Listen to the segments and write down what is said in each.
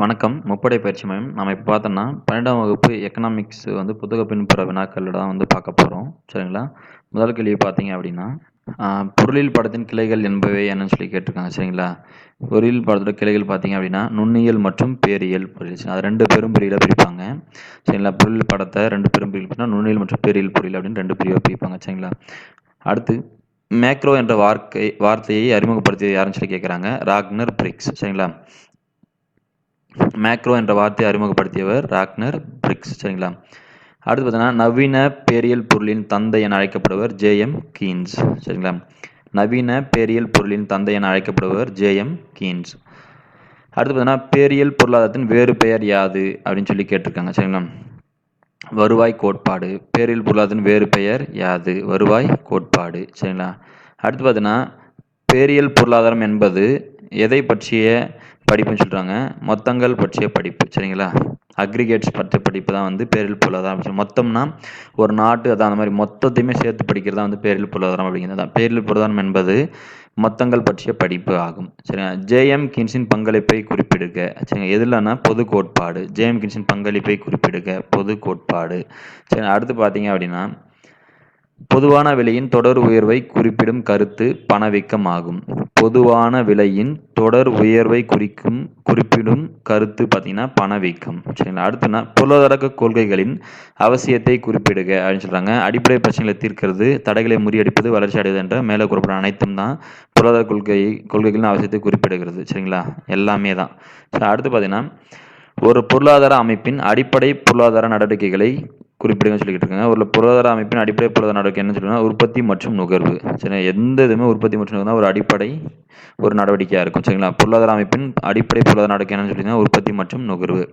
வணக்கம். முப்படை பயிற்சி மையம். நம்ம இப்போ பார்த்தோம்னா பன்னெண்டாம் வகுப்பு எக்கனாமிக்ஸ் வந்து புத்தக பின்புற வினாக்கள் தான் வந்து பார்க்க போகிறோம் சரிங்களா? முதல் கேள்வி பார்த்தீங்க அப்படின்னா பொருளியல் படத்தின் கிளைகள் என்பவை என்னன்னு சொல்லி கேட்டிருக்காங்க. சரிங்களா? பொருளியல் படத்தோட கிளைகள் பார்த்தீங்க அப்படின்னா நுண்ணியல் மற்றும் பேரியல் பொருள். அது ரெண்டு பெரும் பிரிவில் பிரிப்பாங்க. சரிங்களா? பொருளியல் படத்தை ரெண்டு பெரும் பிரிவில் பிரிப்பாங்க நுண்ணியல் மற்றும் பேரியல் பொருள் அப்படின்னு ரெண்டு பிரிவாக பிரிப்பாங்க. சரிங்களா? அடுத்து மேக்ரோ என்ற வார்த்தை வார்த்தையை அறிமுகப்படுத்தியது யாருன்னு சொல்லி கேட்குறாங்க ராக்னர் பிரிக்ஸ். சரிங்களா? மேக்ரோ என்ற வார்த்தையை அறிமுகப்படுத்தியவர் ராக்னர் பிரிக்ஸ் சரிங்களா? அடுத்து பார்த்தீங்கன்னா நவீன பேரியல் பொருளின் தந்தை என அழைக்கப்படுவர் ஜேஎம் கீன்ஸ் சரிங்களா? நவீன பேரியல் பொருளின் தந்தை என அழைக்கப்படுவர் ஜேஎம் கீன்ஸ் அடுத்து பார்த்தீங்கன்னா பேரியல் பொருளாதாரத்தின் வேறு பெயர் யாது? அப்படின்னு சொல்லி கேட்டிருக்காங்க சரிங்களா? வருவாய் கோட்பாடு. பேரியல் பொருளாதாரத்தின் வேறு பெயர் யாது? வருவாய் கோட்பாடு சரிங்களா? அடுத்து பார்த்தீங்கன்னா பேரியல் பொருளாதாரம் என்பது எதை பற்றிய படிப்புன்னு சொல்கிறாங்க மொத்தங்கள் பற்றிய படிப்பு சரிங்களா? அக்ரிகேட்ஸ் பற்றிய படிப்பு தான் வந்து பேரில் பொருளாதாரம் மொத்தம்னா ஒரு நாட்டு அதான் அந்த மாதிரி மொத்தத்தையுமே சேர்த்து படிக்கிறது தான் வந்து பேரில் பொருளாதாரம் அப்படிங்கிறது தான். பேரில் பொருளாதாரம் என்பது மொத்தங்கள் பற்றிய படிப்பு ஆகும். சரிங்களா ஜேஎம் கின்ஸின் பங்களிப்பை குறிப்பிடுக. சரிங்க எதுலன்னா பொது கோட்பாடு. ஜேஎம் கின்ஸின் பங்களிப்பை குறிப்பிடுக. பொது கோட்பாடு. சரி அடுத்து பார்த்தீங்க அப்படின்னா பொதுவான விலையின் தொடர் உயர்வை குறிப்பிடும் கருத்து பணவீக்கம் ஆகும் பொதுவான விலையின் தொடர் உயர்வை குறிக்கும் குறிப்பிடும் கருத்து பார்த்தீங்கன்னா பணவீக்கம். சரிங்களா? அடுத்துனா பொருளாதார கொள்கைகளின் அவசியத்தை குறிப்பிடுக அப்படின்னு சொல்கிறாங்க அடிப்படை பிரச்சனைகளை தீர்க்கிறது தடைகளை முறியடிப்பது வளர்ச்சி அடைவது என்ற மேலே குறிப்பிட அனைத்தும் தான் பொருளாதார கொள்கை கொள்கைகளின் அவசியத்தை குறிப்பிடுகிறது. சரிங்களா? எல்லாமே தான். ஸோ அடுத்து பார்த்தீங்கன்னா ஒரு பொருளாதார அமைப்பின் அடிப்படை பொருளாதார நடவடிக்கைகளை குறிப்பிடுங்க சொல்லிக்கிட்டு இருக்காங்க ஒரு பொருளாதார அமைப்பின் அடிப்படை பொருளாதார நடவடிக்கை என்ன சொல்லுன்னா உற்பத்தி மற்றும் நுகர்வு. சரி எந்த இதுவுமே உற்பத்தி மற்றும் நுகர்வு ஒரு அடிப்படை ஒரு நடவடிக்கையாக இருக்கும். சரிங்களா? பொருளாதார அமைப்பின் அடிப்படை பொருளாதார நடவடிக்கை என்னன்னு சொல்லிங்கன்னா உற்பத்தி மற்றும் நுகர்வு.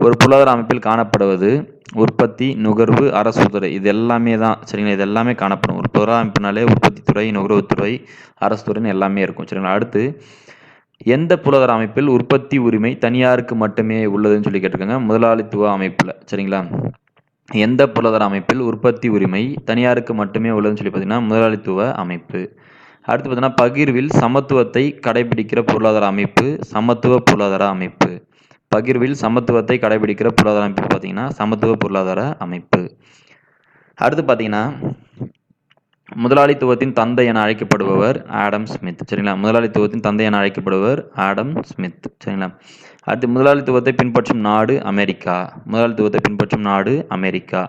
ஒரு பொருளாதார அமைப்பில் காணப்படுவது உற்பத்தி நுகர்வு அரசுத்துறை. இது எல்லாமே தான். சரிங்களா? இது எல்லாமே காணப்படும். ஒரு பொருளாதார அமைப்பினாலே உற்பத்தி துறை நுகர்வுத்துறை அரசு துறைன்னு எல்லாமே இருக்கும். சரிங்களா? அடுத்து எந்த பொருளாதார அமைப்பில் உற்பத்தி உரிமை தனியாருக்கு மட்டுமே உள்ளதுன்னு சொல்லி கேட்டிருக்காங்க. முதலாளித்துவ அமைப்பில். சரிங்களா? எந்த பொருளாதார அமைப்பில் உற்பத்தி உரிமை தனியாருக்கு மட்டுமே உள்ளதுன்னு சொல்லி பார்த்தீங்கன்னா முதலாளித்துவ அமைப்பு. அடுத்து பார்த்தீங்கன்னா பகிர்வில் சமத்துவத்தை கடைபிடிக்கிற பொருளாதார அமைப்பு சமத்துவ பொருளாதார அமைப்பு. பகிர்வில் சமத்துவத்தை கடைபிடிக்கிற பொருளாதார அமைப்பு பார்த்தீங்கன்னா சமத்துவ பொருளாதார அமைப்பு. அடுத்து பார்த்தீங்கன்னா முதலாளித்துவத்தின் தந்தை என அழைக்கப்படுபவர் ஆடம் ஸ்மித். சரிங்களா? முதலாளித்துவத்தின் தந்தை என அழைக்கப்படுபவர் ஆடம் ஸ்மித். சரிங்களா? அடுத்து முதலாளித்துவத்தை பின்பற்றும் நாடு அமெரிக்கா. முதலாளித்துவத்தை பின்பற்றும் நாடு அமெரிக்கா.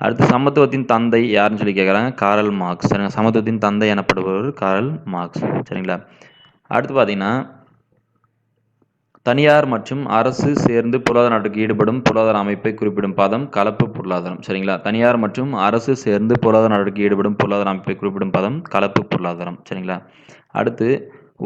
அடுத்து சமத்துவத்தின் தந்தை யாருன்னு சொல்லி கேட்குறாங்க காரல் மார்க்ஸ். சரிங்களா? சமத்துவத்தின் தந்தை எனப்படுபவர் காரல் மார்க்ஸ். சரிங்களா? அடுத்து பார்த்தீங்கன்னா தனியார் மற்றும் அரசு சேர்ந்து பொருளாதார நாட்டுக்கு ஈடுபடும் பொருளாதார அமைப்பை குறிப்பிடும் பதம் கலப்பு பொருளாதாரம். சரிங்களா? தனியார் மற்றும் அரசு சேர்ந்து பொருளாதார நாட்டுக்கு ஈடுபடும் பொருளாதார அமைப்பை குறிப்பிடும் பதம் கலப்பு பொருளாதாரம். சரிங்களா? அடுத்து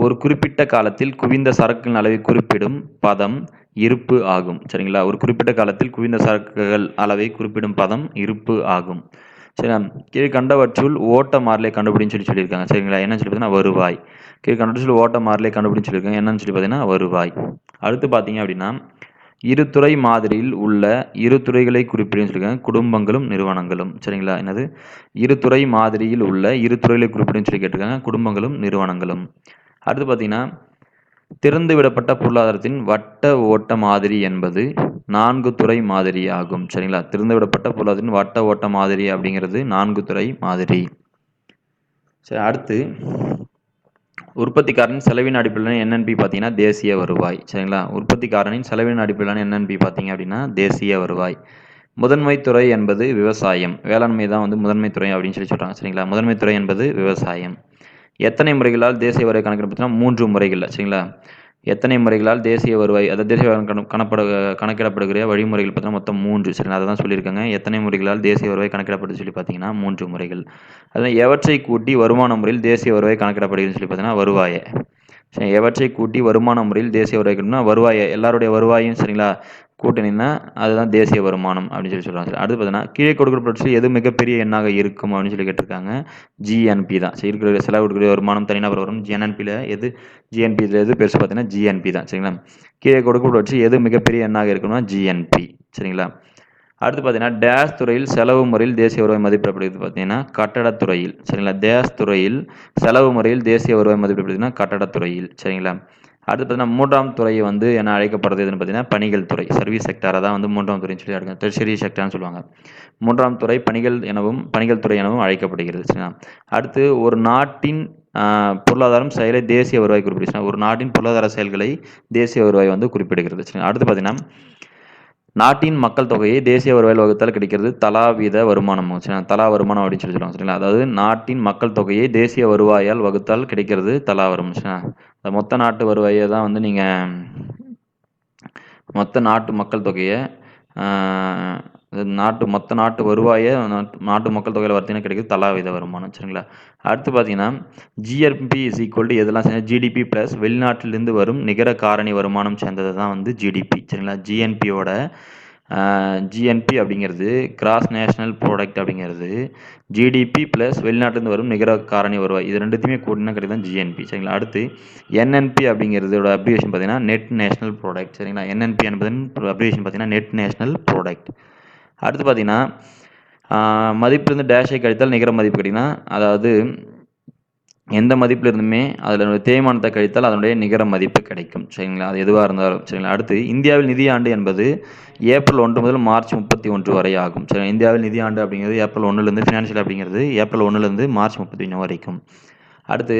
ஒரு குறிப்பிட்ட காலத்தில் குவிந்த சரக்குகளின் அளவை குறிப்பிடும் பதம் இருப்பு ஆகும். சரிங்களா? ஒரு குறிப்பிட்ட காலத்தில் குவிந்த சரக்குகள் அளவை குறிப்பிடும் பதம் இருப்பு ஆகும். சரிங்களா? கீழ்கண்டவற்றுள் ஓட்ட மாறலை கண்டுபிடின்னு சொல்லி சொல்லியிருக்காங்க. சரிங்களா? என்னன்னு சொல்லி பார்த்தீங்கன்னா வருவாய். கீழ்கண்டவற்றுள் ஓட்ட மாறலை கண்டுபிடின்னு சொல்லியிருக்காங்க. என்னன்னு சொல்லி பார்த்தீங்கன்னா வருவாய். அடுத்து பார்த்தீங்க அப்படின்னா இருதுறை மாதிரியில் உள்ள இரு துறைகளை குறிப்பிடுன்னு சொல்லியிருக்காங்க. குடும்பங்களும் நிறுவனங்களும். சரிங்களா? என்னது? இருதுறை மாதிரியில் உள்ள இரு துறைகளை குறிப்பிடுன்னு சொல்லி கேட்டிருக்காங்க. குடும்பங்களும் நிறுவனங்களும். அடுத்து பார்த்தீங்கன்னா திறந்து விடப்பட்ட பொருளாதாரத்தின் வட்ட ஓட்ட மாதிரி என்பது நான்கு துறை மாதிரி ஆகும். சரிங்களா? திறந்து விடப்பட்ட பொருளாதாரத்தின் வட்ட ஓட்ட மாதிரி அப்படிங்கிறது நான்கு துறை மாதிரி. சரி அடுத்து உற்பத்திக்காரனின் செலவின் அடிப்படையிலான என்என்பி பார்த்தீங்கன்னா தேசிய வருவாய். சரிங்களா? உற்பத்திக்காரனின் செலவின் அடிப்படையிலான என்என்பி பார்த்தீங்க அப்படின்னா தேசிய வருவாய். முதன்மை துறை என்பது விவசாயம். வேளாண்மை தான் வந்து முதன்மை துறை அப்படின்னு சொல்லி சொல்கிறாங்க சரிங்களா? முதன்மை துறை என்பது விவசாயம். எத்தனை முறைகளால் தேசிய வருவாய் கணக்கிட பார்த்தீங்கன்னா மூன்று முறைகளில் சரிங்களா? எத்தனை முறைகளால் தேசிய வருவாய் அதாவது தேசிய கணப்பட கணக்கிடப்படுகிற வழிமுறைகள் பார்த்தீங்கன்னா மொத்தம் மூன்று சரி அதை தான் சொல்லியிருக்காங்க. எத்தனை முறைகளால் தேசிய வருவாய் கணக்கிடப்படுது சொல்லி பார்த்தீங்கன்னா மூன்று முறைகள். அதான் எவற்றை கூட்டி வருமான முறையில் தேசிய வருவாய் கணக்கிடப்படுகிறதுன்னு சொல்லி பார்த்தீங்கன்னா வருவாயை. எவற்றை கூட்டி வருமான முறையில் தேசிய வருவாய் கணக்கிடணும்னா வருவாயை எல்லாருடைய வருவாயும் சரிங்களா? கூட்டணின்னா அதுதான் தேசிய வருமானம் அப்படின்னு சொல்லி சொல்கிறாங்க சார் அடுத்து பார்த்தீங்கன்னா கீழே கொடுக்கப்பட்ட எது மிகப்பெரிய எண்ணாக இருக்கும் அப்படின்னு சொல்லி கேட்டிருக்காங்க. ஜிஎன்பி தான். சரி இருக்கிற செலவு கொடுக்கக்கூடிய வருமானம் தனிநபர் வரும். ஜிஎன்பியில் எது ஜிஎன்பியில் எது பெருசு பார்த்தீங்கன்னா ஜிஎன்பி தான். சரிங்களா? கீழே கொடுக்கப்பட்ட எது மிகப்பெரிய எண்ணாக இருக்கும்னா ஜிஎன்பி சரிங்களா? அடுத்து பார்த்தீங்கன்னா டேஸ் துறையில் செலவு முறையில் தேசிய வருவாய் மதிப்பிடப்படுகிறது. பார்த்தீங்கன்னா கட்டடத்துறையில் சரிங்களா? டேஸ் துறையில் செலவு முறையில் தேசிய வருவாய் மதிப்பிடப்படுதுன்னா கட்டடத்துறையில் சரிங்களா? அடுத்து பார்த்தீங்கன்னா மூன்றாம் துறை வந்து என்ன அழைக்கப்படுறது எதுன்னு பார்த்தீங்கன்னா பணிகள் துறை. சர்வீஸ் செக்டாரை தான் வந்து மூன்றாம் துறைன்னு சொல்லி அழைக்க டெர்ஷரி செக்டார்னு சொல்லுவாங்க. மூன்றாம் துறை பணிகள் எனவும் பணிகள் துறை எனவும் அழைக்கப்படுகிறது. சரிங்களா? அடுத்து ஒரு நாட்டின் பொருளாதாரம் செயலை தேசிய வருவாய் குறிப்பிடுச்சுன்னா ஒரு நாட்டின் பொருளாதார செயல்களை தேசிய வருவாய் வந்து குறிப்பிடுகிறது. சரிங்களா? அடுத்து பார்த்தீங்கன்னா நாட்டின் மக்கள் தொகையை தேசிய வருவாயில் வகுத்தால் கிடைக்கிறது தலாவித வருமானம் சரிங்களா? தலா வருமானம் அப்படின்னு சொல்லி சொல்லுவாங்க சரிங்களா அதாவது நாட்டின் மக்கள் தொகையை தேசிய வருவாயால் வகுத்தால் கிடைக்கிறது தலா வருமானம் சரிங்களா? மொத்த நாட்டு வருவாயை தான் வந்து நீங்கள் மொத்த நாட்டு மக்கள் தொகையை நாட்டு மொத்த நாட்டு வருவாயை நாட்டு நாட்டு மக்கள் தொகையில் பார்த்தீங்கன்னா கிடைக்குது தலா வித வருமானம் சரிங்களா? அடுத்து பார்த்தீங்கன்னா ஜிஆர்பி இஸ் ஈக்குவல் டு எதெல்லாம் சேர்ந்து ஜிடிபி ப்ளஸ் வெளிநாட்டிலிருந்து வரும் நிகர காரணி வருமானம் சேர்ந்தது தான் வந்து ஜிடிபி சரிங்களா? ஜிஎன்பியோட ஜிஎன்பி அப்படிங்கிறது கிராஸ் நேஷனல் ப்ராடக்ட் அப்படிங்கிறது ஜிடிபி ப்ளஸ் வெளிநாட்டிலிருந்து வரும் நிகர காரணி வருவாய். இது ரெண்டுத்தையுமே கூட்டினா கிடையாது ஜிஎன்பி சரிங்களா? அடுத்து என்என்பி அப்படிங்கிறதோட அப்ரிவேஷன் பார்த்தீங்கன்னா நெட் நேஷனல் ப்ராடக்ட் சரிங்களா? என்என்பி என்பது அப்ரிவேஷன் பார்த்தீங்கன்னா நெட் நேஷனல் ப்ராடக்ட் அடுத்து பார்த்தீங்கன்னா மதிப்பிலிருந்து டேஷை கழித்தால் நிகர மதிப்பு கிடைக்குன்னா அதாவது எந்த மதிப்பில் இருந்துமே அதில் தேய்மானத்தை கழித்தால் அதனுடைய நிகர மதிப்பு கிடைக்கும். சரிங்களா? அது எதுவாக இருந்தாலும் சரிங்களா? அடுத்து இந்தியாவில் நிதியாண்டு என்பது ஏப்ரல் ஒன்று முதல் மார்ச் முப்பத்தி ஒன்று வரை ஆகும். சரி இந்தியாவில் நிதியாண்டு அப்படிங்கிறது ஏப்ரல் ஒன்றுலேருந்து ஃபினான்ஷியல் அப்படிங்கிறது ஏப்ரல் ஒன்றுலேருந்து மார்ச் முப்பத்தி ஒன்று வரைக்கும். அடுத்து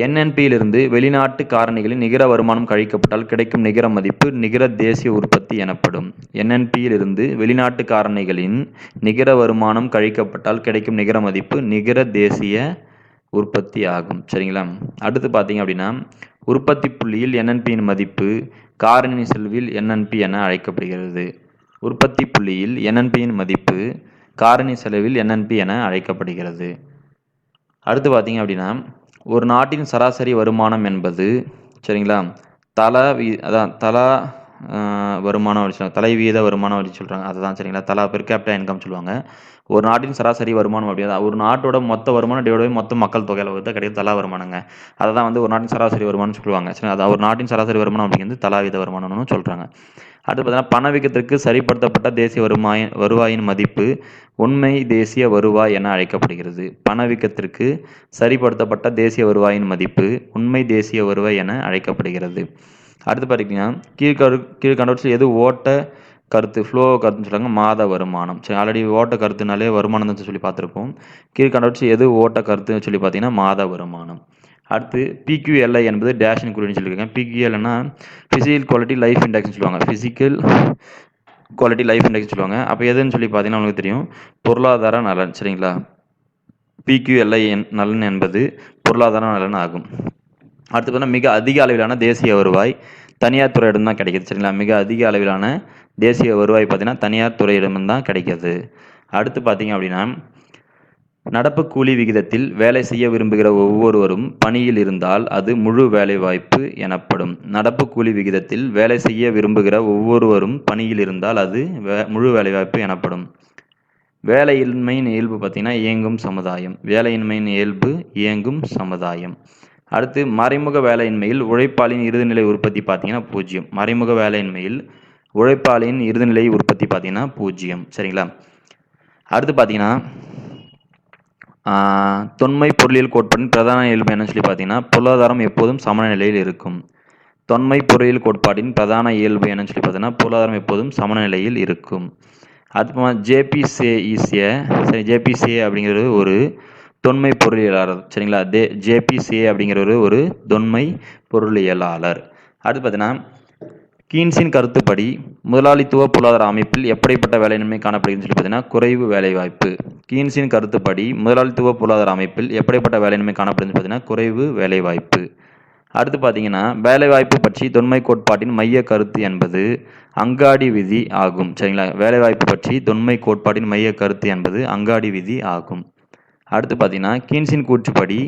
என்என்பியிலிருந்து வெளிநாட்டு காரணிகளின் நிகர வருமானம் கழிக்கப்பட்டால் கிடைக்கும் நிகர மதிப்பு நிகர தேசிய உற்பத்தி எனப்படும். என்என்பியிலிருந்து வெளிநாட்டு காரணிகளின் நிகர வருமானம் கழிக்கப்பட்டால் கிடைக்கும் நிகர மதிப்பு நிகர தேசிய உற்பத்தி ஆகும். சரிங்களா? அடுத்து பார்த்தீங்க அப்படின்னா உற்பத்தி புள்ளியில் என்என்பியின் மதிப்பு காரணி செல்வில் என்என்பி என அழைக்கப்படுகிறது. உற்பத்தி புள்ளியில் என்என்பியின் மதிப்பு காரணி செலவில் என்என்பி என அழைக்கப்படுகிறது. அடுத்து பார்த்தீங்க அப்படின்னா ஒரு நாட்டின் சராசரி வருமானம் என்பது சரிங்களா? தலா வீ அதான் தலா வருமானம் வரி சொல்லுவாங்க தலை வீத வருமானம் அப்படி சொல்கிறாங்க அதுதான் சரிங்களா? தலா பெர் கேபிட்டா இன்கம் சொல்லுவாங்க. ஒரு நாட்டின் சராசரி வருமானம் அப்படின்னா ஒரு நாட்டோட மொத்த வருமானம் டிவைட் மொத்த மக்கள் தொகையில் வந்து கிடையாது தலா வருமானங்க. அதை தான் வந்து ஒரு நாட்டின் சராசரி வருமானம் சொல்லுவாங்க. சரி அது ஒரு நாட்டின் சராசரி வருமானம் அப்படிங்கிறது தலா வீத வருமானம்னு சொல்கிறாங்க அடுத்து பார்த்தீங்கன்னா பணவீக்கத்திற்கு சரிப்படுத்தப்பட்ட தேசிய வருமாய வருவாயின் மதிப்பு உண்மை தேசிய வருவாய் என அழைக்கப்படுகிறது. பணவீக்கத்திற்கு சரிப்படுத்தப்பட்ட தேசிய வருவாயின் மதிப்பு உண்மை தேசிய வருவாய் என அழைக்கப்படுகிறது. அடுத்து பார்த்தீங்கன்னா கீழ்கரு கீழ்கண்டவற்றில் எது ஓட்ட கருத்து ஃப்ளோ கருத்துன்னு சொல்லுவாங்க மாத வருமானம். சரி ஆல்ரெடி ஓட்ட கருத்துனாலே வருமானம் தான் சொல்லி பார்த்துருப்போம். கீழ்கண்டவற்றில் எது ஓட்ட கருத்துன்னு சொல்லி பார்த்தீங்கன்னா மாத வருமானம். அடுத்து பிக்யூஎல்ஐ என்பது டேஷன் குறின்னு சொல்லியிருக்காங்க. பிக்யூஎல்னா ஃபிசிக்கல் குவாலிட்டி லைஃப் இண்டெக்ஸ்னு சொல்லுவாங்க. ஃபிசிக்கல் குவாலிட்டி லைஃப் இண்டெக்ஸ் சொல்லுவாங்க. அப்போ எதுன்னு சொல்லி பார்த்தீங்கன்னா உங்களுக்கு தெரியும். பொருளாதார நலன் சரிங்களா? பிக்யூஎல்ஐ நலன் என்பது பொருளாதார நலன் ஆகும். அடுத்து பார்த்தீங்கன்னா மிக அதிக அளவிலான தேசிய வருவாய் தனியார் துறையிடம் தான் கிடைக்கிது சரிங்களா? மிக அதிக அளவிலான தேசிய வருவாய் பார்த்தீங்கன்னா தனியார் துறையிடம் தான் கிடைக்கிது. அடுத்து பார்த்தீங்க அப்படின்னா நடப்பு கூலி விகிதத்தில் வேலை செய்ய விரும்புகிற ஒவ்வொருவரும் பணியில் இருந்தால் அது முழு வேலைவாய்ப்பு எனப்படும். நடப்பு கூலி விகிதத்தில் வேலை செய்ய விரும்புகிற ஒவ்வொருவரும் பணியில் இருந்தால் அது வே- முழு வேலைவாய்ப்பு எனப்படும். வேலையின்மையின் இயல்பு பார்த்தீங்கன்னா இயங்கும் சமுதாயம். வேலையின்மையின் இயல்பு இயங்கும் சமுதாயம். அடுத்து மறைமுக வேலையின்மையில் உழைப்பாளின் இறுதிநிலை உற்பத்தி பார்த்தீங்கன்னா பூஜ்ஜியம். மறைமுக வேலையின்மையில் உழைப்பாளியின் இறுதிநிலை உற்பத்தி பார்த்தீங்கன்னா பூஜ்ஜியம். சரிங்களா? அடுத்து பார்த்தீங்கன்னா தொன்மை பொருளியல் கோட்பாட்டின் பிரதான இயல்பு என்னன்னு சொல்லி பார்த்தீங்கன்னா பொருளாதாரம் எப்போதும் சமநிலையில் இருக்கும். தொன்மை பொருளியல் கோட்பாட்டின் பிரதான இயல்பு என்னன்னு சொல்லி பார்த்தீங்கன்னா பொருளாதாரம் எப்போதும் சமநிலையில் இருக்கும். அதுமா ஜேபிசே ஈஸிய சரி ஜேபிசிஏ அப்படிங்கிறது ஒரு தொன்மை பொருளியலாளர் சரிங்களா? தே ஜேபிசிஏ அப்படிங்கிறவர் ஒரு தொன்மை பொருளியலாளர். அடுத்து பார்த்தீங்கன்னா கீன்ஸின் கருத்துப்படி முதலாளித்துவ பொருளாதார அமைப்பில் எப்படிப்பட்ட வேலையின்மை காணப்படுகிறது சொல்லி பார்த்தீங்கன்னா குறைவு வேலைவாய்ப்பு. கீன்ஸின் கருத்துப்படி முதலாளித்துவ பொருளாதார அமைப்பில் எப்படிப்பட்ட வேலையின்மை காணப்படுகிறது பார்த்தீங்கன்னா குறைவு வேலைவாய்ப்பு. அடுத்து பார்த்தீங்கன்னா வேலைவாய்ப்பு பற்றி தொன்மை கோட்பாட்டின் மைய கருத்து என்பது அங்காடி விதி ஆகும். சரிங்களா? வேலைவாய்ப்பு பற்றி தொன்மை கோட்பாட்டின் மைய கருத்து என்பது அங்காடி விதி ஆகும். அடுத்து பார்த்தீங்கன்னா கீன்ஸின் கூற்றுப்படி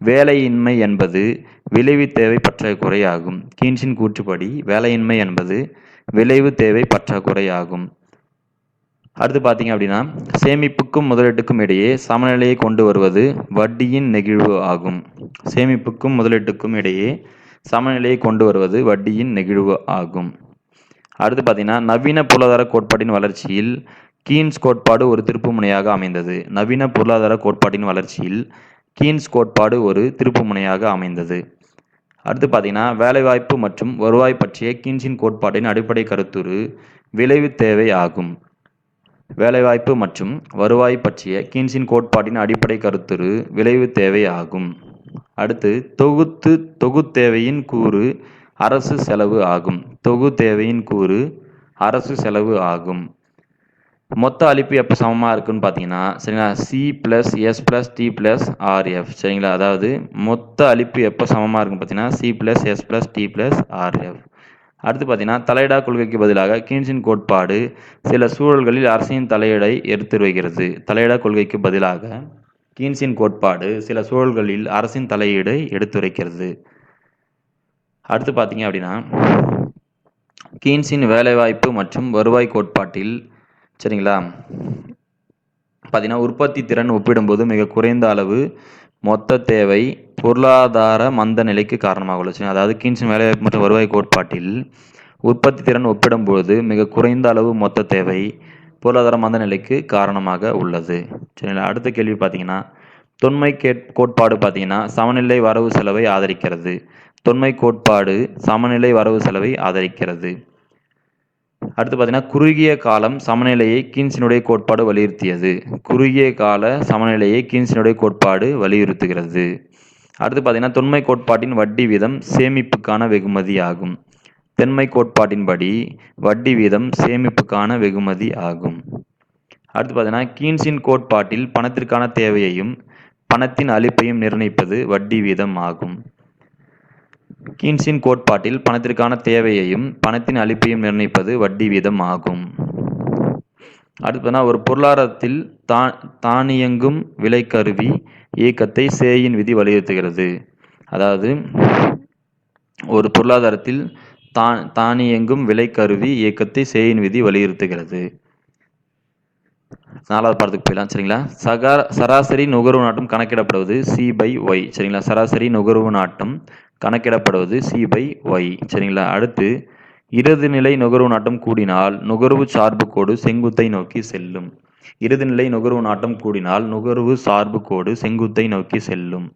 வேலையின்மை என்பது விளைவு தேவை பற்றாக்குறை ஆகும் கீன்ஸின் கூற்றுப்படி வேலையின்மை என்பது விளைவு தேவை பற்றாக்குறை ஆகும் அடுத்து பார்த்தீங்க அப்படின்னா சேமிப்புக்கும் முதலீட்டுக்கும் இடையே சமநிலையை கொண்டு வருவது வட்டியின் நெகிழ்வு ஆகும். சேமிப்புக்கும் முதலீட்டுக்கும் இடையே சமநிலையை கொண்டு வருவது வட்டியின் நெகிழ்வு ஆகும். அடுத்து பார்த்தீங்கன்னா நவீன பொருளாதார கோட்பாட்டின் வளர்ச்சியில் கீன்ஸ் கோட்பாடு ஒரு திருப்புமுனையாக அமைந்தது. நவீன பொருளாதார கோட்பாட்டின் வளர்ச்சியில் கீன்ஸ் கோட்பாடு ஒரு திருப்புமுனையாக அமைந்தது. அடுத்து பார்த்தீங்கன்னா வேலைவாய்ப்பு மற்றும் வருவாய் பற்றிய கீன்ஸின் கோட்பாட்டின் அடிப்படை கருத்துரு விளைவு தேவை ஆகும். வேலைவாய்ப்பு மற்றும் வருவாய் பற்றிய கீன்ஸின் கோட்பாட்டின் அடிப்படை கருத்துரு விளைவு தேவை ஆகும். அடுத்து தொகுத்து தொகுத்தேவையின் கூறு அரசு செலவு ஆகும். தொகு தேவையின் கூறு அரசு செலவு ஆகும். மொத்த அழிப்பு எப்போ சமமாக இருக்குன்னு பார்த்தீங்கன்னா சரிங்களா? C plus S plus T plus RF சரிங்களா? அதாவது மொத்த அழிப்பு எப்போ சமமாக இருக்குன்னு பார்த்தீங்கன்னா C plus S plus T plus RF அடுத்து பார்த்தீங்கன்னா தலையிடா கொள்கைக்கு பதிலாக கீன்ஸின் கோட்பாடு சில சூழல்களில் அரசின் தலையீடை எடுத்துரைக்கிறது தலையிடா கொள்கைக்கு பதிலாக கீன்ஸின் கோட்பாடு சில சூழல்களில் அரசின் தலையீடை எடுத்துரைக்கிறது அடுத்து பார்த்தீங்க அப்படின்னா கீன்ஸின் வேலைவாய்ப்பு மற்றும் வருவாய் கோட்பாட்டில் சரிங்களா? பார்த்தீங்கன்னா உற்பத்தி திறன் ஒப்பிடும்போது மிக குறைந்த அளவு மொத்த தேவை பொருளாதார மந்த நிலைக்கு காரணமாக உள்ளது. சரிங்களா? அதாவது கீன்ஸின் வேலைவாய்ப்பு மற்றும் வருவாய் கோட்பாட்டில் உற்பத்தி திறன் ஒப்பிடும்போது மிக குறைந்த அளவு மொத்த தேவை பொருளாதார மந்த நிலைக்கு காரணமாக உள்ளது. சரிங்களா? அடுத்த கேள்வி பார்த்தீங்கன்னா தொன்மை கேட் கோட்பாடு பார்த்தீங்கன்னா சமநிலை வரவு செலவை ஆதரிக்கிறது. தொன்மை கோட்பாடு சமநிலை வரவு செலவை ஆதரிக்கிறது. அடுத்து பார்த்தீங்கன்னா குறுகிய காலம் சமநிலையை கீன்ஸினுடைய கோட்பாடு வலியுறுத்தியது. குறுகிய கால சமநிலையை கீன்ஸினுடைய கோட்பாடு வலியுறுத்துகிறது. அடுத்து பார்த்தீங்கன்னா தொன்மை கோட்பாட்டின் வட்டி வீதம் சேமிப்புக்கான வெகுமதி ஆகும் தென்மை கோட்பாட்டின்படி வட்டி வீதம் சேமிப்புக்கான வெகுமதி ஆகும். அடுத்து பார்த்தீங்கன்னா கீன்ஸின் கோட்பாட்டில் பணத்திற்கான தேவையையும் பணத்தின் அளிப்பையும் நிர்ணயிப்பது வட்டி வீதம் ஆகும். கீன்ஸின் கோட்பாட்டில் பணத்திற்கான தேவையையும் பணத்தின் அளிப்பையும் நிர்ணயிப்பது வட்டி வீதம் ஆகும். அடுத்ததுனா ஒரு பொருளாதாரத்தில் தா தானியங்கும் விலைக்கருவி இயக்கத்தை சேயின் விதி வலியுறுத்துகிறது. அதாவது ஒரு பொருளாதாரத்தில் தா தானியங்கும் விலைக்கருவி இயக்கத்தை சேயின் விதி வலியுறுத்துகிறது. நாலாவது பாடத்துக்கு போயிடலாம் சரிங்களா? சகா சராசரி நுகர்வு நாட்டம் கணக்கிடப்படுவது சி பை ஒய் சரிங்களா? சராசரி நுகர்வு நாட்டம் கணக்கிடப்படுவது சி பை ஒய் சரிங்களா? அடுத்து இறுதிநிலை நுகர்வு நாட்டம் கூடினால் நுகர்வு சார்பு கோடு செங்குத்தை நோக்கி செல்லும். இறுதிநிலை நுகர்வு நாட்டம் கூடினால் நுகர்வு சார்பு கோடு செங்குத்தை நோக்கி செல்லும்.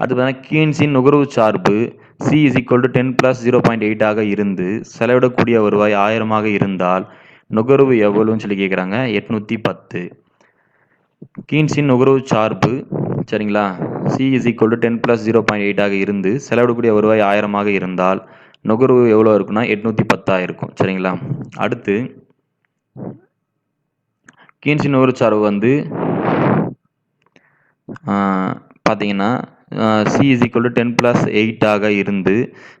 அடுத்து பார்த்தீங்கன்னா கீன்ஸின் நுகர்வு சார்பு C is equal to ten plus zero point எயிட்டாக இருந்து செலவிடக்கூடிய வருவாய் ஆயிரமாக இருந்தால் நுகர்வு எவ்வளவுன்னு சொல்லி கேட்குறாங்க எட்நூற்றி பத்து. கீன்ஸின் நுகர்வு சார்பு சரிங்களா? C is equal to ten plus zero point எயிட்டாக இருந்து செலவிடக்கூடிய வருவாய் ஆயிரமாக இருந்தால் நுகர்வு எவ்வளோ இருக்குன்னா எட்நூற்றி பத்தாக இருக்கும் சரிங்களா? அடுத்து கீன்ஸின் நுகர்வு சார்பு வந்து பார்த்தீங்கன்னா C is equal to ten plus எயிட்டாக இருந்து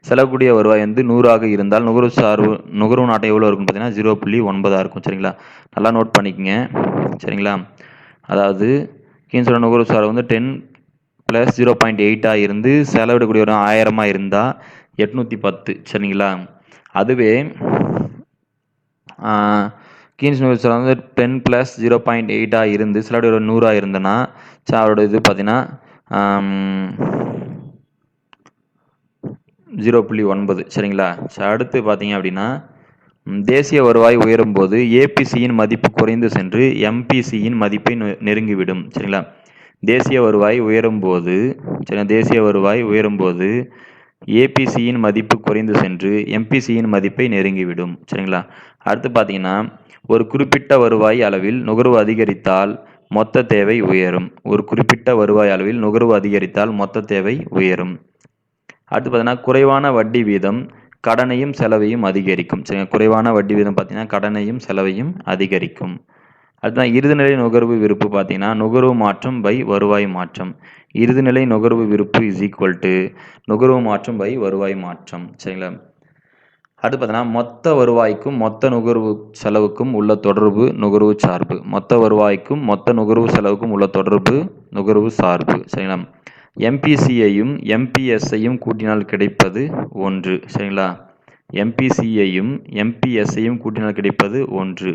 செலக்கூடிய வருவாய் வந்து நூறாக இருந்தால் நுகர்வு சார்பு நுகர்வு நாட்டை எவ்வளோ இருக்கும் பார்த்தீங்கன்னா ஜீரோ புள்ளி ஒன்பதாக இருக்கும். சரிங்களா? நல்லா நோட் பண்ணிக்கங்க. சரிங்களா? அதாவது கீன்ஸோட நுகர்வு சார்பு வந்து டென் ப்ளஸ் ஜீரோ பாயிண்ட் எயிட்டாக இருந்து செலவிடக்கூடிய ஒரு ஆயிரமாக இருந்தால் எட்நூற்றி பத்து. சரிங்களா? அதுவே கீன்ஸ் நுகர்வு சார்பு வந்து டென் ப்ளஸ் ஜீரோ பாயிண்ட் எயிட்டாக இருந்து செலவுடைய ஒரு நூறாக இருந்ததுன்னா சார் அவரோட இது பார்த்தீங்கன்னா ஜீரோ புள்ளி ஒன்பது. சரிங்களா? அடுத்து பார்த்தீங்க அப்படின்னா தேசிய வருவாய் உயரும் போது ஏபிசியின் மதிப்பு குறைந்து சென்று எம்பிசியின் மதிப்பை நெ- நெருங்கிவிடும். சரிங்களா? தேசிய வருவாய் உயரும் போது சரிங்களா? தேசிய வருவாய் உயரும் போது ஏபிசியின் மதிப்பு குறைந்து சென்று எம்பிசியின் மதிப்பை நெருங்கிவிடும். சரிங்களா? அடுத்து பார்த்தீங்கன்னா ஒரு குறிப்பிட்ட வருவாய் அளவில் நுகர்வு அதிகரித்தால் மொத்த தேவை உயரும். ஒரு குறிப்பிட்ட வருவாய் அளவில் நுகர்வு அதிகரித்தால் மொத்த தேவை உயரும். அடுத்து பார்த்தீங்கன்னா குறைவான வட்டி வீதம் கடனையும் செலவையும் அதிகரிக்கும். சரி குறைவான வட்டி வீதம் பார்த்தீங்கன்னா கடனையும் செலவையும் அதிகரிக்கும். அதுதான் இறுதிநிலை நுகர்வு விருப்பு பார்த்தீங்கன்னா நுகர்வு மாற்றம் பை வருவாய் மாற்றம். இறுதிநிலை நுகர்வு விருப்பு இஸ் ஈக்குவல் டு நுகர்வு மாற்றம் பை வருவாய் மாற்றம். சரிங்களா? அடுத்து பார்த்தீங்கன்னா மொத்த வருவாய்க்கும் மொத்த நுகர்வு செலவுக்கும் உள்ள தொடர்பு நுகர்வு சார்பு. மொத்த வருவாய்க்கும் மொத்த நுகர்வு செலவுக்கும் உள்ள தொடர்பு நுகர்வு சார்பு. சரிங்களா? எம்பிசியையும் எம்பிஎஸ்ஐயும் கூட்டினால் கிடைப்பது ஒன்று. சரிங்களா? எம்பிசியையும் எம்பிஎஸ்ஐயும் கூட்டினால் கிடைப்பது ஒன்று.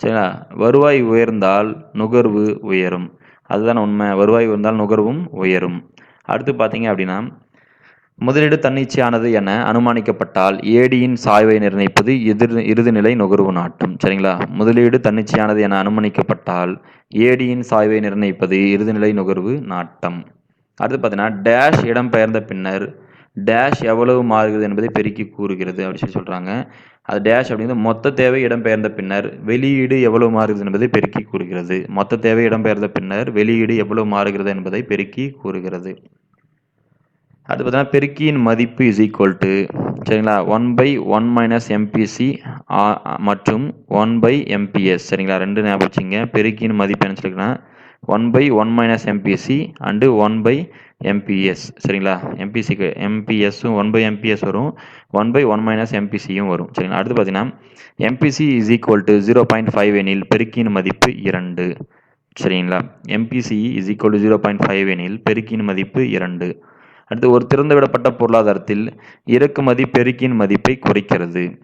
சரிங்களா? வருவாய் உயர்ந்தால் நுகர்வு உயரும். அதுதான் உண்மை. வருவாய் உயர்ந்தால் நுகர்வும் உயரும். அடுத்து பார்த்தீங்க அப்படின்னா முதலீடு தன்னிச்சையானது என அனுமானிக்கப்பட்டால் ஏடியின் சாய்வை நிர்ணயிப்பது எதிர் இறுதிநிலை நுகர்வு நாட்டம். சரிங்களா? முதலீடு தன்னிச்சையானது என அனுமானிக்கப்பட்டால் ஏடியின் சாய்வை நிர்ணயிப்பது இறுதிநிலை நுகர்வு நாட்டம். அடுத்து பார்த்தீங்கன்னா டேஷ் இடம்பெயர்ந்த பின்னர் டேஷ் எவ்வளவு மாறுகிறது என்பதை பெருக்கி கூறுகிறது அப்படின்னு சொல்லி சொல்கிறாங்க அது டேஷ் அப்படிங்கிறது மொத்த தேவை இடம்பெயர்ந்த பின்னர் வெளியீடு எவ்வளவு மாறுகிறது என்பதை பெருக்கி கூறுகிறது. மொத்த தேவை இடம்பெயர்ந்த பின்னர் வெளியீடு எவ்வளவு மாறுகிறது என்பதை பெருக்கி கூறுகிறது. அது பார்த்தீங்கன்னா பெருக்கியின் மதிப்பு இஸ் ஈக்குவல் டு சரிங்களா one by one minus MPC மற்றும் ஒன் பை எம்பிஎஸ் சரிங்களா ரெண்டு ஞாபகம் வச்சுங்க பெருக்கியின் மதிப்பு என்ன சொல்லிக்கலாம் one by one minus MPC and one by MPS சரிங்களா எம்பிசிக்கு எம்பிஎஸ்ஸும் ஒன் பை எம்பிஎஸ் வரும் ஒன் பை ஒன் மைனஸ் எம்பிசியும் வரும் சரிங்களா அடுத்து பார்த்தீங்கன்னா MPC is equal to zero point five எனில் பெருக்கியின் மதிப்பு இரண்டு சரிங்களா MPC is equal to zero point five எனில் பெருக்கியின் மதிப்பு இரண்டு அடுத்து ஒரு திறந்துவிடப்பட்ட பொருளாதாரத்தில் இறக்குமதி பெருக்கியின் மதிப்பை குறைக்கிறது.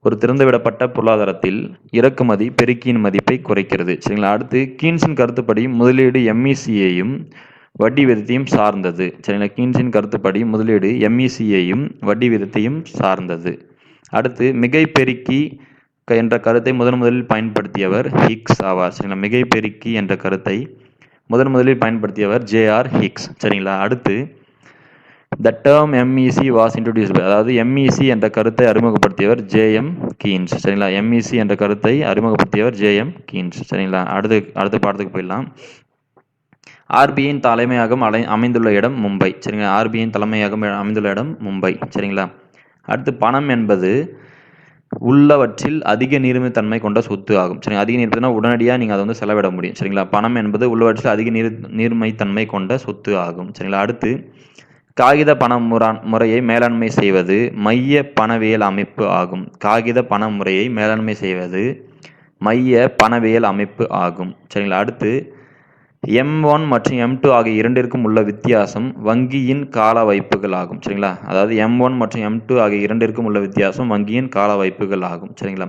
ஒரு திறந்துவிடப்பட்ட பொருளாதாரத்தில் இறக்குமதி பெருக்கியின் மதிப்பை குறைக்கிறது. சரிங்களா? அடுத்து கீன்ஸின் கருத்துப்படி முதலீடு எம்இசியையும் வட்டி விதத்தையும் சார்ந்தது. சரிங்களா? கீன்ஸின் கருத்துப்படி முதலீடு எம்இசியையும் வட்டி விதத்தையும் சார்ந்தது. அடுத்து மிகை பெருக்கி க- என்ற கருத்தை முதன் முதலில் பயன்படுத்தியவர் ஹிக்ஸ் ஆவார். சரிங்களா? மிகை பெருக்கி என்ற கருத்தை முதன் முதலில் பயன்படுத்தியவர் ஜேஆர் ஹிக்ஸ். சரிங்களா? அடுத்து the term MEC was introduce அதாவது எம்இசி என்ற கருத்தை அறிமுகப்படுத்தியவர் ஜேஎம் கீன்ஸ் சரிங்களா? எம்இசி என்ற கருத்தை அறிமுகப்படுத்தியவர் ஜேஎம் கீன்ஸ் சரிங்களா? அடுத்து அடுத்த பாடத்துக்கு போயிடலாம். ஆர்பிஐயின் தலைமையகம் அலை அமைந்துள்ள இடம் மும்பை. சரிங்களா? ஆர்பிஐயின் தலைமையகம் அமைந்துள்ள இடம் மும்பை. சரிங்களா? அடுத்து பணம் என்பது உள்ளவற்றில் அதிக நீர்மைத்தன்மை கொண்ட சொத்து ஆகும். சரிங்களா அதிக நீர்மைத்தன்மை உடனடியாக நீங்கள் அதை வந்து செலவிட முடியும். சரிங்களா? பணம் என்பது உள்ளவற்றில் அதிக நீர் நீர்மைத்தன்மை கொண்ட சொத்து ஆகும். சரிங்களா? அடுத்து காகித பண முறா முறையை மேலாண்மை செய்வது மைய பணவியல் அமைப்பு ஆகும். காகித பண முறையை மேலாண்மை செய்வது மைய பணவியல் அமைப்பு ஆகும். சரிங்களா? அடுத்து எம் ஒன் மற்றும் எம் டூ ஆகிய இரண்டிற்கும் உள்ள வித்தியாசம் வங்கியின் கால வைப்புகள் ஆகும். சரிங்களா? அதாவது எம் ஒன் மற்றும் எம் டூ ஆகிய இரண்டிற்கும் உள்ள வித்தியாசம் வங்கியின் கால வைப்புகள் ஆகும். சரிங்களா?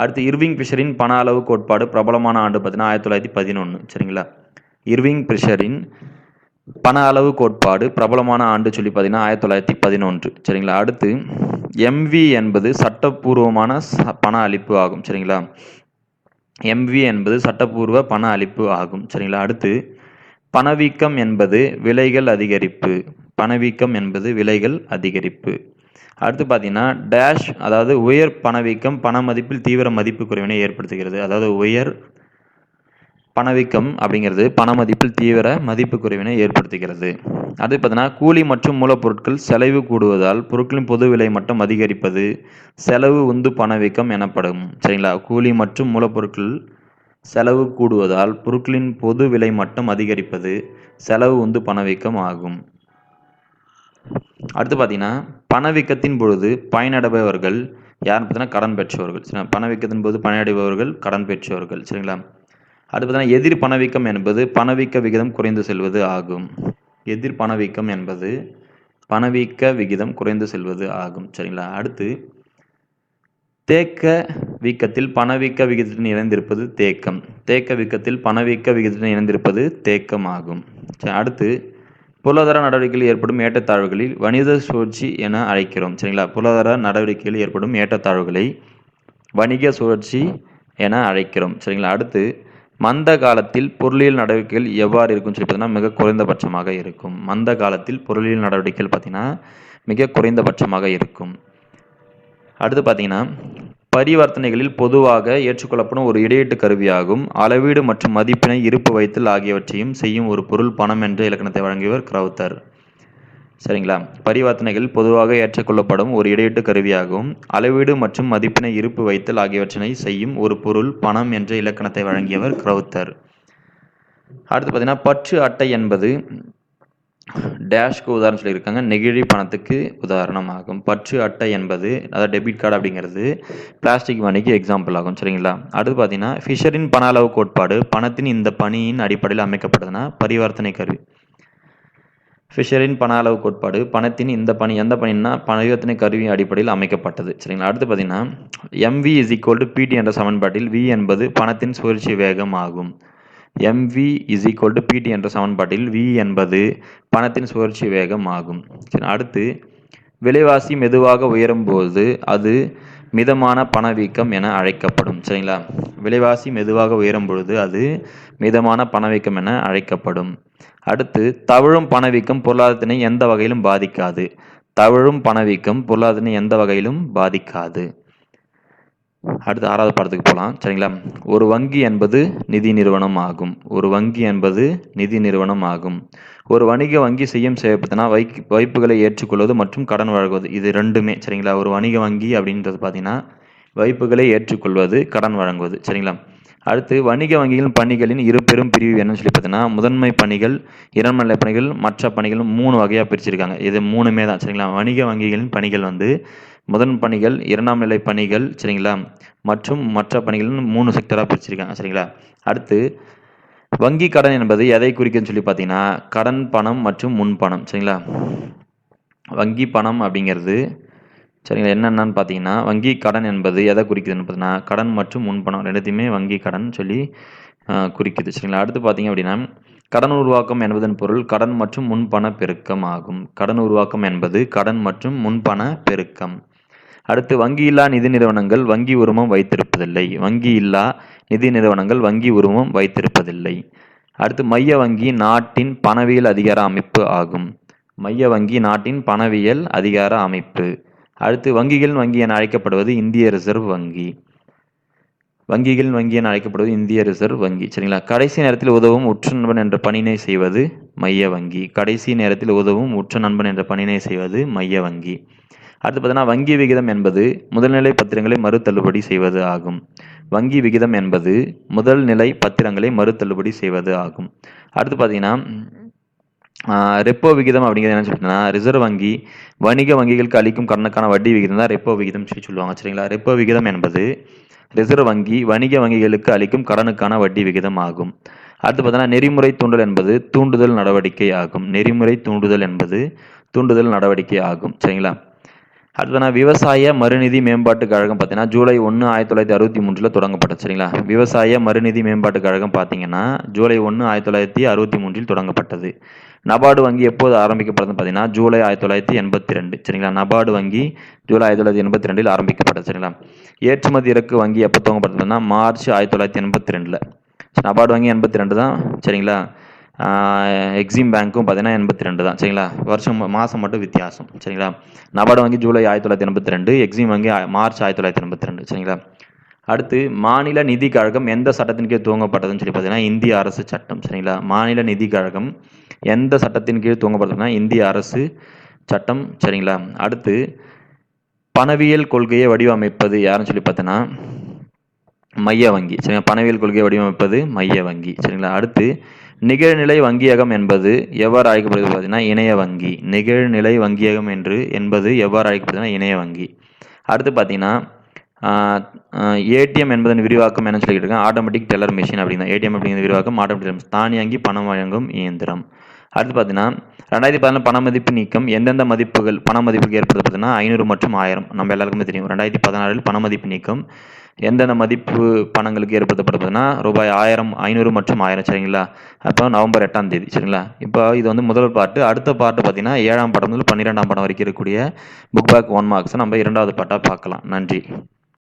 அடுத்து இர்விங் பிஷரின் பண அளவு கோட்பாடு பிரபலமான ஆண்டு பார்த்தீங்கன்னா ஆயிரத்தி தொள்ளாயிரத்தி பதினொன்று சரிங்களா? இர்விங் பிஷரின் பண அளவு கோட்பாடு பிரபலமான ஆண்டு சொல்லி பார்த்தீங்கன்னா ஆயிரத்தி தொள்ளாயிரத்தி பதினொன்று. சரிங்களா? அடுத்து எம்வி என்பது சட்டப்பூர்வமான ச- பண அளிப்பு ஆகும். சரிங்களா? எம்வி என்பது சட்டப்பூர்வ பண அளிப்பு ஆகும். சரிங்களா? அடுத்து பணவீக்கம் என்பது விலைகள் அதிகரிப்பு. பணவீக்கம் என்பது விலைகள் அதிகரிப்பு. அடுத்து பார்த்தீங்கன்னா டேஷ் அதாவது உயர் பணவீக்கம் பண மதிப்பில் தீவிர மதிப்பு குறைவினை ஏற்படுத்துகிறது. அதாவது உயர் பணவீக்கம் அப்படிங்கிறது பண மதிப்பில் தீவிர மதிப்பு குறைவினை ஏற்படுத்துகிறது. அது பார்த்தீங்கன்னா கூலி மற்றும் மூலப்பொருட்கள் செலவு கூடுவதால் பொருட்களின் பொது விலை மட்டும் அதிகரிப்பது செலவு உந்து பணவீக்கம் எனப்படும். சரிங்களா? கூலி மற்றும் மூலப்பொருட்கள் செலவு கூடுவதால் பொருட்களின் பொது விலை மட்டும் அதிகரிப்பது செலவு உந்து பணவீக்கம் ஆகும். அடுத்து பார்த்தீங்கன்னா பணவீக்கத்தின் பொழுது பயனடைபவர்கள் யாருன்னு பார்த்தீங்கன்னா கடன் பெற்றவர்கள் சரிங்களா? பணவீக்கத்தின் போது பயனடைபவர்கள் கடன் பெற்றவர்கள் சரிங்களா? அது பார்த்தீங்கன்னா எதிர் பணவீக்கம் என்பது பணவீக்க விகிதம் குறைந்து செல்வது ஆகும். எதிர் பணவீக்கம் என்பது பணவீக்க விகிதம் குறைந்து செல்வது ஆகும். சரிங்களா? அடுத்து தேக்க வீக்கத்தில் பணவீக்க விகிதத்துடன் இணைந்திருப்பது தேக்கம். தேக்க வீக்கத்தில் பணவீக்க விகிதத்துடன் இணைந்திருப்பது தேக்கம் ஆகும். சரி, அடுத்து பொருளாதார நடவடிக்கைகளில் ஏற்படும் ஏற்றத்தாழ்வுகளில் வணிக சுழற்சி என அழைக்கிறோம். சரிங்களா? பொருளாதார நடவடிக்கைகளில் ஏற்படும் ஏற்றத்தாழ்வுகளை வணிக சுழற்சி என அழைக்கிறோம். சரிங்களா? அடுத்து மந்த காலத்தில் பொருளியல் நடவடிக்கைகள் எவ்வாறு இருக்கும்னு சொல்லி பார்த்தீங்கன்னா மிக குறைந்தபட்சமாக இருக்கும். மந்த காலத்தில் பொருளியல் நடவடிக்கைகள் பார்த்திங்கன்னா மிக குறைந்தபட்சமாக இருக்கும். அடுத்து பார்த்தீங்கன்னா பரிவர்த்தனைகளில் பொதுவாக ஏற்றுக்கொள்ளப்படும் ஒரு இடையீட்டு கருவியாகும். அளவீடு மற்றும் மதிப்பினை இருப்பு வைத்தல் ஆகியவற்றையும் செய்யும் ஒரு பொருள் பணம் என்ற இலக்கணத்தை வழங்கியவர் கிரவுத்தர் சரிங்களா? பரிவர்த்தனைகள் பொதுவாக ஏற்றுக்கொள்ளப்படும் ஒரு இடையீட்டு கருவியாகும். அளவீடு மற்றும் மதிப்பினை இருப்பு வைத்தல் ஆகியவற்றினை செய்யும் ஒரு பொருள் பணம் என்ற இலக்கணத்தை வழங்கியவர் கிரௌத்தர். அடுத்து பார்த்தீங்கன்னா பற்று அட்டை என்பது டேஷ்க்கு உதாரணம் சொல்லியிருக்காங்க. நெகிழி பணத்துக்கு உதாரணம் ஆகும் பற்று அட்டை என்பது அதாவது டெபிட் கார்டு அப்படிங்கிறது பிளாஸ்டிக் வணிக எக்ஸாம்பிள் ஆகும். சரிங்களா? அடுத்து பார்த்தீங்கன்னா ஃபிஷரின் பண அளவு கோட்பாடு பணத்தின் இந்த பணியின் அடிப்படையில் அமைக்கப்படுதுன்னா பரிவர்த்தனை கருவி. ஃபிஷரின் பண அளவு கோட்பாடு பணத்தின் இந்த பணி எந்த பணின்னா பரிவர்த்தனை கருவி அடிப்படையில் அமைக்கப்பட்டது. சரிங்களா? அடுத்து பார்த்தீங்கன்னா எம்வி இஸ் ஈக்குவல் டு பிடி என்ற சமன்பாட்டில் வி என்பது பணத்தின் சுழற்சி வேகம் ஆகும். எம்வி இஸ் ஈக்குவல் டு பிடி என்ற சமன்பாட்டில் வி என்பது பணத்தின் சுழற்சி வேகம் ஆகும். சரி அடுத்து விலைவாசி மெதுவாக உயரும் போது அது மிதமான பணவீக்கம் என அழைக்கப்படும். சரிங்களா? விலைவாசி மெதுவாக உயரும் பொழுது அது மிதமான பணவீக்கம் என அழைக்கப்படும். அடுத்து தவழும் பணவீக்கம் பொருளாதாரத்தினை எந்த வகையிலும் பாதிக்காது. தவழும் பணவீக்கம் பொருளாதாரத்தினை எந்த வகையிலும் பாதிக்காது. அடுத்து ஆறாவது பாடத்துக்கு போகலாம் சரிங்களா? ஒரு வங்கி என்பது நிதி நிறுவனம் ஆகும். ஒரு வங்கி என்பது நிதி நிறுவனம் ஆகும். ஒரு வணிக வங்கி செய்யும் செய்யப்பட்டனா பார்த்தீங்கன்னா வை வைப்புகளை ஏற்றுக்கொள்வது மற்றும் கடன் வழங்குவது. இது ரெண்டுமே சரிங்களா? ஒரு வணிக வங்கி அப்படின்றது பார்த்தீங்கன்னா வைப்புகளை ஏற்றுக்கொள்வது கடன் வழங்குவது சரிங்களா? அடுத்து வணிக வங்கிகளின் பணிகளின் இரு பெரும் பிரிவு என்னன்னு சொல்லி பார்த்தீங்கன்னா முதன்மை பணிகள் இரண்டாம் பணிகள் மற்ற பணிகள் மூணு வகையாக பிரிச்சிருக்காங்க. இது மூணுமே தான் சரிங்களா? வணிக வங்கிகளின் பணிகள் வந்து முதன் பணிகள் இரண்டாம் நிலை பணிகள் சரிங்களா? மற்றும் மற்ற பணிகள்னு மூணு செக்டராக பிரிச்சிருக்காங்க சரிங்களா? அடுத்து வங்கி கடன் என்பது எதை குறிக்குன்னு சொல்லி பார்த்தீங்கன்னா கடன் பணம் மற்றும் முன்பணம் சரிங்களா? வங்கி பணம் அப்படிங்கிறது சரிங்களா? என்னென்னு பார்த்தீங்கன்னா வங்கி கடன் என்பது எதை குறிக்குதுன்னு பார்த்தீங்கன்னா கடன் மற்றும் முன்பணம் ரெண்டுத்தையுமே வங்கி கடன் சொல்லி குறிக்குது சரிங்களா? அடுத்து பார்த்தீங்க அப்படின்னா கடன் உருவாக்கம் என்பதன் பொருள் கடன் மற்றும் முன்பண பெருக்கம் ஆகும். கடன் உருவாக்கம் என்பது கடன் மற்றும் முன்பண பெருக்கம். அடுத்து வங்கி இல்லா நிதி நிறுவனங்கள் வங்கி உரிமம் வைத்திருப்பதில்லை. வங்கி இல்லா நிதி நிறுவனங்கள் வங்கி உருவம் வைத்திருப்பதில்லை. அடுத்து மைய வங்கி நாட்டின் பணவியல் அதிகார அமைப்பு ஆகும். மைய வங்கி நாட்டின் பணவியல் அதிகார அமைப்பு. அடுத்து வங்கிகளின் வங்கி என அழைக்கப்படுவது இந்திய ரிசர்வ் வங்கி. வங்கிகளின் வங்கி என அழைக்கப்படுவது இந்திய ரிசர்வ் வங்கி. சரிங்களா? கடைசி நேரத்தில் உதவும் உற்ற நண்பன் என்ற பணியினை செய்வது மைய வங்கி. கடைசி நேரத்தில் உதவும் உற்ற நண்பன் என்ற பணியினை செய்வது மைய வங்கி. அடுத்து பார்த்தீங்கன்னா வங்கி விகிதம் என்பது முதல்நிலை பத்திரங்களை மறு தள்ளுபடி செய்வது ஆகும். வங்கி விகிதம் என்பது முதல் நிலை பத்திரங்களை மறு தள்ளுபடி செய்வது ஆகும். அடுத்து பார்த்தீங்கன்னா ரெப்போ விகிதம் அப்படிங்கிறது என்ன சொல்லிட்டுனா ரிசர்வ் வங்கி வணிக வங்கிகளுக்கு அளிக்கும் கடனுக்கான வட்டி விகிதம் தான் ரெப்போ விகிதம் சொல்லி சொல்லுவாங்க சரிங்களா? ரெப்போ விகிதம் என்பது ரிசர்வ் வங்கி வணிக வங்கிகளுக்கு அளிக்கும் கடனுக்கான வட்டி விகிதம் ஆகும். அடுத்து பார்த்தீங்கன்னா நெறிமுறை தூண்டல் என்பது தூண்டுதல் நடவடிக்கை ஆகும். நெறிமுறை தூண்டுதல் என்பது தூண்டுதல் நடவடிக்கை ஆகும் சரிங்களா? அடுத்தனா விவசாய மறுநிதி மேம்பாட்டு கழகம் பார்த்தீங்கன்னா ஜூலை ஒன்று ஆயிரத்தி தொள்ளாயிரத்தி அறுபத்தி மூன்றில் தொடங்கப்பட்டது. சரிங்களா? விவசாய மறுநிதி மேம்பாட்டு கழகம் பார்த்தீங்கன்னா ஜூலை ஒன்று ஆயிரத்தி தொள்ளாயிரத்தி அறுபத்தி மூன்றில் தொடங்கப்பட்டது. நபார்டு வங்கி எப்போது ஆரம்பிக்கப்பட்டதுன்னு பார்த்தீங்கன்னா ஜூலை ஆயிரத்தி தொள்ளாயிரத்தி எண்பத்தி ரெண்டு. சரிங்களா? நபார்டு வங்கி ஜூலை ஆயிரத்தி தொள்ளாயிரத்தி எண்பத்தி ரெண்டில் ஆரம்பிக்கப்பட்டது. சரிங்களா? ஏற்றுமதி இறக்கு வங்கி எப்போ துவங்கப்பட்டதுன்னா மார்ச் ஆயிரத்தி தொள்ளாயிரத்தி எண்பத்தி ரெண்டில். நபார்டு வங்கி எண்பத்தி ரெண்டு தான். சரிங்களா? எக்ஸிம் பேங்க்கும் பார்த்தீங்கன்னா எண்பத்தி ரெண்டு தான் சரிங்களா? வருஷம் மாதம் மட்டும் வித்தியாசம் சரிங்களா? நபார்டு வங்கி ஜூலை ஆயிரத்தி தொள்ளாயிரத்தி எண்பத்தி ரெண்டு எக்ஸிம் வங்கி மார்ச் ஆயிரத்தி தொள்ளாயிரத்தி எண்பத்தி ரெண்டு சரிங்களா? அடுத்து மாநில நிதி கழகம் எந்த சட்டத்தின் கீழ் துவங்கப்பட்டதுன்னு சொல்லி பார்த்தீங்கன்னா இந்திய அரசு சட்டம் சரிங்களா? மாநில நிதி கழகம் எந்த சட்டத்தின் கீழ் துவங்கப்பட்டதுன்னா இந்திய அரசு சட்டம் சரிங்களா? அடுத்து பணவியல் கொள்கையை வடிவமைப்பது யாருன்னு சொல்லி பார்த்தோன்னா மைய வங்கி சரிங்களா? பணவியல் கொள்கையை வடிவமைப்பது மைய வங்கி சரிங்களா? அடுத்து நிகழ்நிலை வங்கியகம் என்பது எவ்வாறு அழைக்கப்படுகிறது பார்த்தீங்கன்னா இணைய வங்கி. நிகழ்நிலை வங்கியகம் என்று என்பது எவ்வாறு அழைக்கப்படுதுன்னா இணைய வங்கி. அடுத்து பார்த்தீங்கன்னா ஏடிஎம் என்பதன் விரிவாக்கம் என்ன சொல்லிட்டு இருக்கேன் ஆட்டோமேட்டிக் டெல்லர் மிஷின் அப்படின்னா ஏடிஎம் அப்படிங்கிற விரிவாக்கம் ஆட்டோமேட்டிக் தானியங்கி பணம் வழங்கும் இயந்திரம். அடுத்து பார்த்தீங்கன்னா ரெண்டாயிரத்தி பதினாலு பண மதிப்பு நீக்கம். எந்தெந்த மதிப்புகள் பண மதிப்புக்கு ஏற்படுது பார்த்தீங்கன்னா ஐநூறு மற்றும் ஆயிரம். நம்ம எல்லாருக்குமே தெரியும். ரெண்டாயிரத்தி பதினாறில் பண மதிப்பு நீக்கம். எந்தெந்த மதிப்பு பணங்களுக்கு ஏற்படுத்தப்படுதுன்னா ரூபாய் ஆயிரம் ஐநூறு மற்றும் ஆயிரம் சரிங்களா? அப்போ நவம்பர் எட்டாம் தேதி சரிங்களா? இப்போ இது வந்து முதல் பாட்டு. அடுத்த பாட்டு பார்த்தீங்கன்னா ஏழாம் படம் முதல் பன்னிரெண்டாம் படம் வரைக்கும் இருக்கக்கூடிய புக் பேக் ஒன் மார்க்ஸை நம்ம இரண்டாவது பாட்டாக பார்க்கலாம். நன்றி.